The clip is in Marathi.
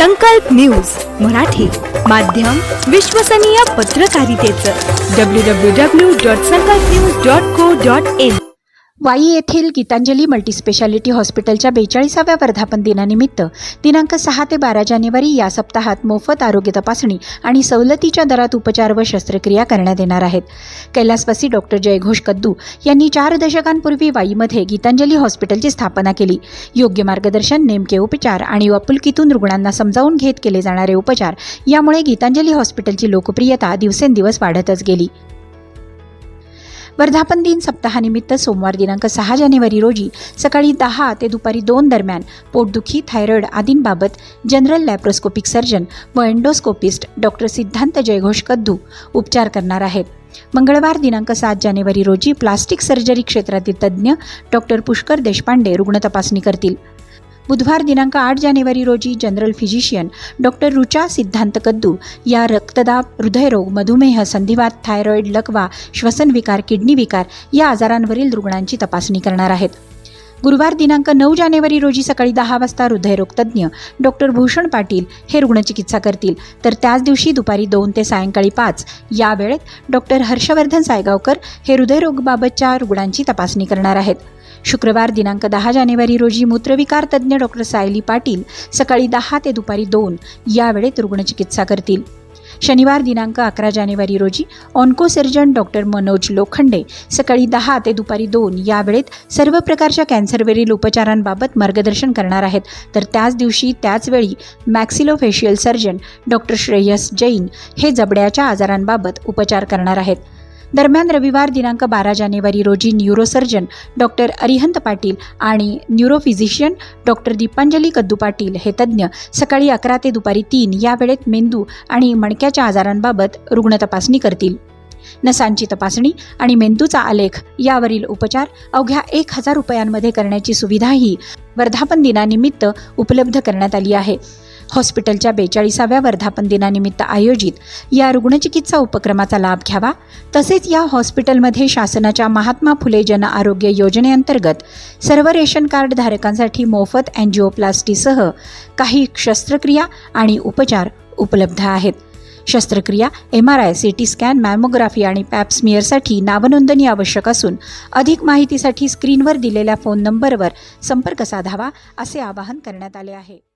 संकल्प न्यूज मराठी माध्यम विश्वसनीय पत्रकारितेचं. W W W dot Sankalp news dot co dot in Wai येथील गीतांजली मल्टीस्पेशालिटी हॉस्पिटलच्या बेचाळीसाव्या वर्धापन दिनानिमित्त दिनांक सहा ते बारा जानेवारी या सप्ताहात मोफत आरोग्य तपासणी आणि सवलतीच्या दरात उपचार व शस्त्रक्रिया करण्यात येणार आहेत. कैलासवासी डॉक्टर जयघोष कद्दू यांनी चार दशकांपूर्वी वाईमध्ये गीतांजली हॉस्पिटलची स्थापना केली. योग्य मार्गदर्शन नेमके उपचार आणि आपुलकीतून रुग्णांना समजावून घेत केले जाणारे उपचार यामुळे गीतांजली हॉस्पिटलची लोकप्रियता दिवसेंदिवस वाढतच गेली. वर्धापन दिन सप्ताहानिमित्त सोमवार दिनांक सहा जानेवारी रोजी सकाळी दहा ते दुपारी दोन दरम्यान पोटदुखी थायरॉइड आदींबाबत जनरल लॅप्रोस्कोपिक सर्जन व एंडोस्कोपिस्ट डॉक्टर सिद्धांत जयघोष कद्दू उपचार करणार आहेत. मंगळवार दिनांक सात जानेवारी रोजी प्लास्टिक सर्जरी क्षेत्रातील तज्ज्ञ डॉक्टर पुष्कर देशपांडे रुग्ण तपासणी करतील. बुधवार दिनांक आठ जानेवारी रोजी जनरल फिजिशियन डॉक्टर रुचा सिद्धांत कद्दू या रक्तदाब हृदयरोग मधुमेह संधिवात थायरॉईड लकवा श्वसनविकार किडनी विकार या आजारांवरील रुग्णांची तपासणी करणार आहेत. गुरुवार दिनांक नऊ जानेवारी रोजी सकाळी दहा वाजता हृदयरोग तज्ज्ञ डॉक्टर भूषण पाटील हे रुग्णचिकित्सा करतील. तर त्याच दिवशी दुपारी दोन ते सायंकाळी पाच या वेळेत डॉक्टर हर्षवर्धन सायगावकर हे हृदयरोगबाबतच्या रुग्णांची तपासणी करणार आहेत. शुक्रवार दिनांक दहा जानेवारी रोजी मूत्रविकार तज्ज्ञ डॉक्टर सायली पाटील सकाळी दहा ते दुपारी दोन या वेळेत रुग्णचिकित्सा करतील. शनिवार दिनांक अकरा जानेवारी रोजी ऑन्कोसर्जन डॉक्टर मनोज लोखंडे सकाळी दहा ते दुपारी दोन या वेळेत सर्व प्रकारच्या कॅन्सरवरील उपचारांबाबत मार्गदर्शन करणार आहेत. तर त्याच दिवशी त्याचवेळी maxillofacial surgeon doctor Shreyas Jain हे जबड्याच्या आजारांबाबत उपचार करणार आहेत. दरम्यान रविवार दिनांक बारा जानेवारी रोजी न्यूरोसर्जन डॉक्टर अरिहंत पाटील आणि न्यूरोफिजिशियन डॉक्टर दीपांजली कद्दू पाटील हे तज्ज्ञ सकाळी अकरा ते दुपारी तीन या वेळेत मेंदू आणि मणक्याच्या आजारांबाबत रुग्ण तपासणी करतील. नसांची तपासणी आणि मेंदूचा आलेख यावरील उपचार अवघ्या एक हजार रुपयांमध्ये करण्याची सुविधाही वर्धापन दिनानिमित्त उपलब्ध करण्यात आली आहे. हॉस्पिटलच्या बेचाळीसाव्या वर्धापन दिनानिमित्त आयोजित या रुग्णचिकित्सा उपक्रमाचा लाभ घ्यावा. तसेच या हॉस्पिटलमध्ये शासनाच्या महात्मा फुले जन आरोग्य योजनेअंतर्गत सर्व रेशन कार्ड धारकांसाठी मोफत अँजिओप्लास्टीसह काही शस्त्रक्रिया आणि उपचार उपलब्ध आहेत. शस्त्रक्रिया M R I C T scan mammography आणि पॅप्समियरसाठी नावनोंदणी आवश्यक असून अधिक माहितीसाठी स्क्रीनवर दिलेल्या फोन नंबरवर संपर्क साधावा असे आवाहन करण्यात आले आहे.